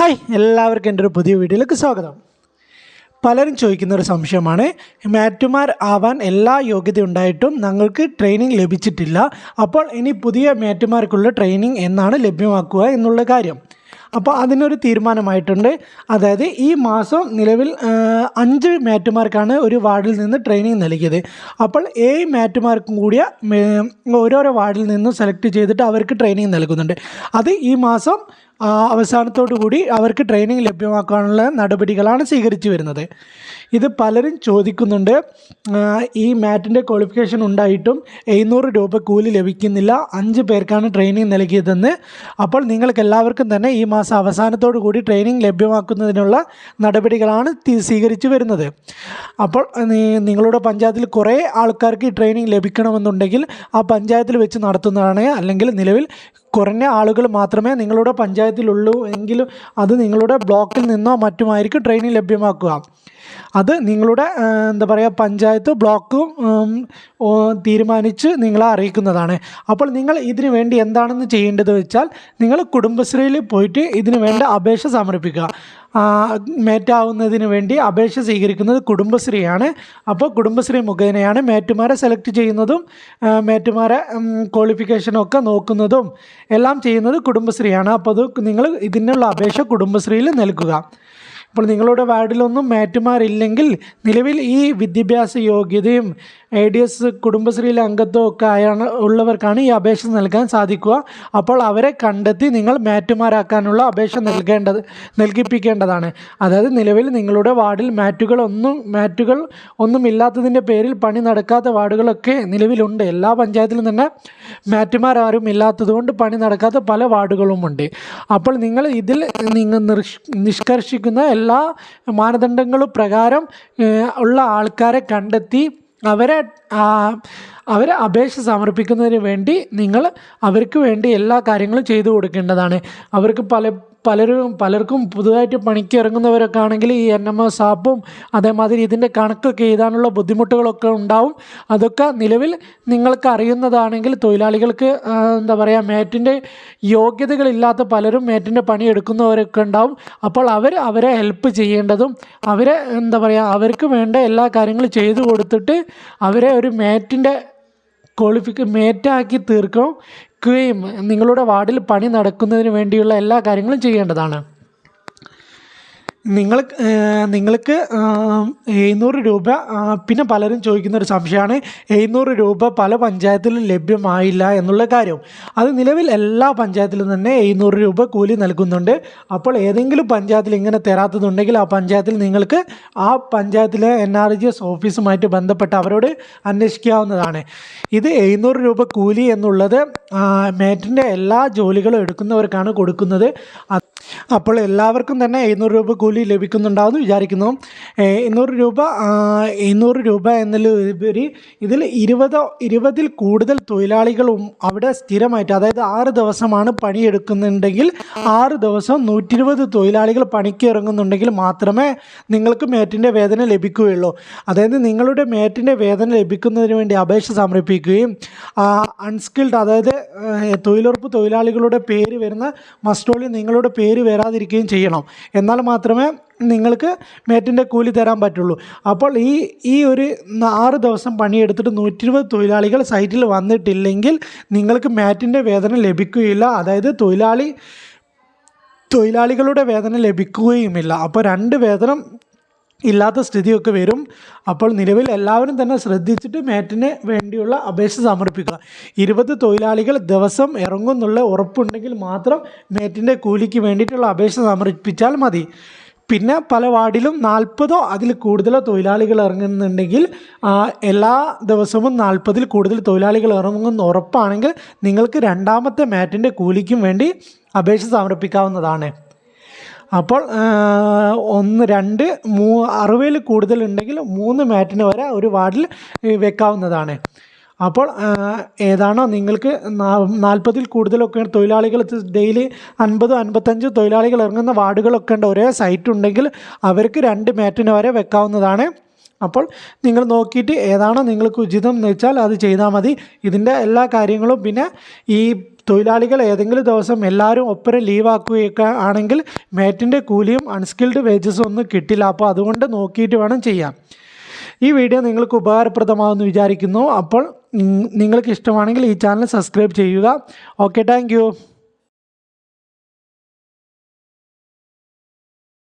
Hi എല്ലാവർക്കും എന്റെ ഒരു പുതിയ വീഡിയോയിലേക്ക് സ്വാഗതം. പലരും ചോദിക്കുന്ന ഒരു സംശയമാണ് മാറ്റുമാർ ആവാൻ എല്ലാ യോഗ്യത ഉണ്ടായിട്ടും ഞങ്ങൾക്ക് ട്രെയിനിങ് ലഭിച്ചിട്ടില്ല. അപ്പോൾ ഇനി പുതിയ മാറ്റുമാർക്കുള്ള ട്രെയിനിങ് എന്നാണ് ലഭ്യമാക്കുക എന്നുള്ള കാര്യം. അപ്പോൾ അതിനൊരു തീരുമാനമായിട്ടുണ്ട്. അതായത് ഈ മാസം നിലവിൽ അഞ്ച് മാറ്റുമാർക്കാണ് ഒരു വാർഡിൽ നിന്ന് ട്രെയിനിങ് നൽകിയത്. അപ്പോൾ ഏഴ് മാറ്റുമാർക്കും കൂടിയ ഓരോരോ വാർഡിൽ നിന്നും സെലക്ട് ചെയ്തിട്ട് അവർക്ക് ട്രെയിനിങ് നൽകുന്നുണ്ട്. അത് ഈ മാസം അവസാനത്തോടു കൂടി അവർക്ക് ട്രെയിനിങ് ലഭ്യമാക്കാനുള്ള നടപടികളാണ് സ്വീകരിച്ചു വരുന്നത്. ഇത് പലരും ചോദിക്കുന്നുണ്ട് ഈ മാറ്റിന്റെ ക്വാളിഫിക്കേഷൻ ഉണ്ടായിട്ടും എഴുന്നൂറ് രൂപ കൂലി ലഭിക്കുന്നില്ല അഞ്ച് പേർക്കാണ് ട്രെയിനിങ് നൽകിയതെന്ന്. അപ്പോൾ നിങ്ങൾക്ക് എല്ലാവർക്കും തന്നെ ഈ മാസം അവസാനത്തോടു കൂടി ട്രെയിനിങ് ലഭ്യമാക്കുന്നതിനുള്ള നടപടികളാണ് സ്വീകരിച്ചു വരുന്നത്. അപ്പോൾ നിങ്ങളുടെ പഞ്ചായത്തിൽ കുറേ ആൾക്കാർക്ക് ഈ ട്രെയിനിങ് ലഭിക്കണമെന്നുണ്ടെങ്കിൽ ആ പഞ്ചായത്തിൽ വെച്ച് നടത്തുന്നതാണ് അല്ലെങ്കിൽ നിലവിൽ കുറഞ്ഞ ആളുകൾ മാത്രമേ നിങ്ങളുടെ പഞ്ചായത്തിലുള്ളൂ എങ്കിലും അത് നിങ്ങളുടെ ബ്ലോക്കിൽ നിന്നോ മറ്റുമായിരിക്കും ട്രെയിനിങ് ലഭ്യമാക്കുക. അത് നിങ്ങളുടെ എന്താ പറയുക പഞ്ചായത്ത് ബ്ലോക്കും തീരുമാനിച്ച് നിങ്ങളെ അറിയിക്കുന്നതാണ്. അപ്പോൾ നിങ്ങൾ ഇതിനു വേണ്ടി എന്താണെന്ന് ചെയ്യേണ്ടത് വെച്ചാൽ നിങ്ങൾ കുടുംബശ്രീയിൽ പോയിട്ട് ഇതിനു വേണ്ട അപേക്ഷ സമർപ്പിക്കുക. മേറ്റാവുന്നതിന് വേണ്ടി അപേക്ഷ സ്വീകരിക്കുന്നത് കുടുംബശ്രീയാണ്. അപ്പോൾ കുടുംബശ്രീ മുഖേനയാണ് മേറ്റുമാരെ സെലക്ട് ചെയ്യുന്നതും മേറ്റുമാരെ ക്വാളിഫിക്കേഷനൊക്കെ നോക്കുന്നതും എല്ലാം ചെയ്യുന്നത് കുടുംബശ്രീയാണ്. അപ്പോൾ അത് നിങ്ങൾ ഇതിനുള്ള അപേക്ഷ കുടുംബശ്രീയിൽ നൽകുക. ഇപ്പോൾ നിങ്ങളുടെ വാർഡിലൊന്നും മാറ്റുമാരില്ലെങ്കിൽ നിലവിൽ ഈ വിദ്യാഭ്യാസ യോഗ്യതയും എ ഡി എസ് കുടുംബശ്രീയിലെ അംഗത്വം ഒക്കെ ആയാണ് ഉള്ളവർക്കാണ് ഈ അപേക്ഷ നൽകാൻ സാധിക്കുക. അപ്പോൾ അവരെ കണ്ടെത്തി നിങ്ങൾ മാറ്റുമാരാക്കാനുള്ള അപേക്ഷ നൽകേണ്ടത് നൽകിപ്പിക്കേണ്ടതാണ്. അതായത് നിലവിൽ നിങ്ങളുടെ വാർഡിൽ മാറ്റുകളൊന്നും മാറ്റുകൾ ഒന്നും ഇല്ലാത്തതിന്റെ പേരിൽ പണി നടക്കാത്ത വാർഡുകളൊക്കെ നിലവിലുണ്ട്. എല്ലാ പഞ്ചായത്തിലും തന്നെ മാറ്റുമാരാരും ഇല്ലാത്തതുകൊണ്ട് പണി നടക്കാത്ത പല വാർഡുകളുമുണ്ട്. അപ്പോൾ നിങ്ങൾ ഇതിൽ നിങ്ങൾ നിഷ്കർഷിക്കുന്ന എല്ലാ മാനദണ്ഡങ്ങളും പ്രകാരം ഉള്ള ആൾക്കാരെ കണ്ടെത്തി അവരെ അവരെ അപേക്ഷ സമർപ്പിക്കുന്നതിന് വേണ്ടി നിങ്ങൾ അവർക്ക് വേണ്ടി എല്ലാ കാര്യങ്ങളും ചെയ്തു കൊടുക്കേണ്ടതാണ്. അവർക്ക് പല പലരും പലർക്കും പുതുതായിട്ട് പണിക്ക് ഇറങ്ങുന്നവരൊക്കെ ആണെങ്കിൽ ഈ എൻ എം എസ് ആപ്പും അതേമാതിരി ഇതിന്റെ കണക്കൊക്കെ എഴുതാനുള്ള ബുദ്ധിമുട്ടുകളൊക്കെ ഉണ്ടാവും. അതൊക്കെ നിലവിൽ നിങ്ങൾക്ക് അറിയുന്നതാണെങ്കിൽ തൊഴിലാളികൾക്ക് എന്താ പറയുക മേറ്റിന്റെ യോഗ്യതകളില്ലാത്ത പലരും മേറ്റിന്റെ പണി എടുക്കുന്നവരൊക്കെ ഉണ്ടാവും. അപ്പോൾ അവർ അവരെ ഹെൽപ്പ് ചെയ്യേണ്ടതും അവരെ എന്താ പറയുക അവർക്ക് വേണ്ട എല്ലാ കാര്യങ്ങളും ചെയ്തു കൊടുത്തിട്ട് അവരെ ഒരു മേറ്റിന്റെ ക്വാളിഫിക്ക മേറ്റാക്കി തീർക്കുകയും നിങ്ങളുടെ വാർഡിൽ പണി നടക്കുന്നതിന് വേണ്ടിയുള്ള എല്ലാ കാര്യങ്ങളും ചെയ്യേണ്ടതാണ്. നിങ്ങൾ നിങ്ങൾക്ക് എഴുന്നൂറ് രൂപ പിന്നെ പലരും ചോദിക്കുന്ന ഒരു സംശയമാണ് എഴുന്നൂറ് രൂപ പല പഞ്ചായത്തിലും ലഭ്യമായില്ല എന്നുള്ള കാര്യം. അത് നിലവിൽ എല്ലാ പഞ്ചായത്തിലും തന്നെ എഴുന്നൂറ് രൂപ കൂലി നൽകുന്നുണ്ട്. അപ്പോൾ ഏതെങ്കിലും പഞ്ചായത്തിൽ ഇങ്ങനെ തരാത്തതുണ്ടെങ്കിൽ ആ പഞ്ചായത്തിൽ നിങ്ങൾക്ക് ആ പഞ്ചായത്തിലെ എൻ ആർ ജി എസ് ഓഫീസുമായിട്ട് ബന്ധപ്പെട്ട് അവരോട് അന്വേഷിക്കാവുന്നതാണ്. ഇത് എഴുന്നൂറ് രൂപ കൂലി എന്നുള്ളത് മേറ്റിന്റെ എല്ലാ ജോലികളും എടുക്കുന്നവർക്കാണ് കൊടുക്കുന്നത്. അപ്പോൾ എല്ലാവർക്കും തന്നെ എഴുന്നൂറ് രൂപ കൂലി ലഭിക്കുന്നുണ്ടാവുമെന്ന് വിചാരിക്കുന്നു. എണ്ണൂറ് രൂപ എണ്ണൂറ് രൂപ എന്നതിലുപരി ഇതിൽ ഇരുപത് ഇരുപതിൽ കൂടുതൽ തൊഴിലാളികളും അവിടെ സ്ഥിരമായിട്ട് അതായത് ആറ് ദിവസമാണ് പണിയെടുക്കുന്നുണ്ടെങ്കിൽ ആറ് ദിവസം നൂറ്റി ഇരുപത് തൊഴിലാളികൾ പണിക്ക് ഇറങ്ങുന്നുണ്ടെങ്കിൽ മാത്രമേ നിങ്ങൾക്ക് മേറ്റിന്റെ വേതന ലഭിക്കുകയുള്ളൂ. അതായത് നിങ്ങളുടെ മേറ്റിന്റെ വേതന ലഭിക്കുന്നതിന് വേണ്ടി അപേക്ഷ സമർപ്പിക്കുകയും അൺസ്കിൽഡ് അതായത് തൊഴിലുറപ്പ് തൊഴിലാളികളുടെ പേര് വരുന്ന മസ്റ്റോളിൽ നിങ്ങളുടെ പേര് വരാതിരിക്കുകയും ചെയ്യണം. എന്നാൽ മാത്രമേ നിങ്ങൾക്ക് മേറ്റിന്റെ കൂലി തരാൻ പറ്റുള്ളൂ. അപ്പോൾ ഈ ഈ ഒരു ആറ് ദിവസം പണിയെടുത്തിട്ട് നൂറ്റി ഇരുപത് തൊഴിലാളികൾ സൈറ്റിൽ വന്നിട്ടില്ലെങ്കിൽ നിങ്ങൾക്ക് മാറ്റിന്റെ വേതനം ലഭിക്കുകയില്ല. അതായത് തൊഴിലാളി തൊഴിലാളികളുടെ വേതനം ലഭിക്കുകയുമില്ല. അപ്പോൾ രണ്ട് വേതനം ഇല്ലാത്ത സ്ഥിതിയൊക്കെ വരും. അപ്പോൾ നിലവിൽ എല്ലാവരും തന്നെ ശ്രദ്ധിച്ചിട്ട് മേറ്റിന് വേണ്ടിയുള്ള അപേക്ഷ സമർപ്പിക്കുക. ഇരുപത് തൊഴിലാളികൾ ദിവസം ഇറങ്ങുന്നുള്ള ഉറപ്പുണ്ടെങ്കിൽ മാത്രം മേറ്റിന്റെ കൂലിക്ക് വേണ്ടിയിട്ടുള്ള അപേക്ഷ സമർപ്പിച്ചാൽ മതി. പിന്നെ പല വാർഡിലും നാൽപ്പതോ അതിൽ കൂടുതലോ തൊഴിലാളികൾ ഇറങ്ങുന്നുണ്ടെങ്കിൽ എല്ലാ ദിവസവും നാൽപ്പതിൽ കൂടുതൽ തൊഴിലാളികൾ ഇറങ്ങുന്ന ഉറപ്പാണെങ്കിൽ നിങ്ങൾക്ക് രണ്ടാമത്തെ മാറ്റിന്റെ കൂലിക്കും വേണ്ടി അപേക്ഷ സമർപ്പിക്കാവുന്നതാണ്. അപ്പോൾ ഒന്ന് രണ്ട് മൂ അറുപതിൽ കൂടുതലുണ്ടെങ്കിൽ മൂന്ന് മാറ്റിന് വരെ ഒരു വാർഡിൽ വെക്കാവുന്നതാണ്. അപ്പോൾ ഏതാണോ നിങ്ങൾക്ക് നാൽപ്പതിൽ കൂടുതലൊക്കെ തൊഴിലാളികൾ ഡെയിലി അൻപത് അൻപത്തഞ്ച് തൊഴിലാളികൾ ഇറങ്ങുന്ന വാർഡുകളൊക്കെ ഉണ്ട്. ഒരേ സൈറ്റ് ഉണ്ടെങ്കിൽ അവർക്ക് രണ്ട് മാറ്റിന് വരെ വെക്കാവുന്നതാണ്. അപ്പോൾ നിങ്ങൾ നോക്കിയിട്ട് ഏതാണോ നിങ്ങൾക്ക് ഉചിതം എന്ന് വെച്ചാൽ അത് ചെയ്താൽ മതി. ഇതിന്റെ എല്ലാ കാര്യങ്ങളും പിന്നെ ഈ തൊഴിലാളികൾ ഏതെങ്കിലും ദിവസം എല്ലാവരും ഒപ്പരം ലീവാക്കുകയൊക്കെ ആണെങ്കിൽ മേറ്റിന്റെ കൂലിയും അൺസ്കിൽഡ് വേജസും ഒന്നും കിട്ടില്ല. അപ്പോൾ അതുകൊണ്ട് നോക്കിയിട്ട് വേണം ചെയ്യാം ഈ വീഡിയോ നിങ്ങൾക്ക് ഉപകാരപ്രദമാകുമെന്ന് വിചാരിക്കുന്നു. അപ്പോൾ നിങ്ങൾക്ക് ഇഷ്ടമാണെങ്കിൽ ഈ ചാനൽ സബ്സ്ക്രൈബ് ചെയ്യുക. Okay thank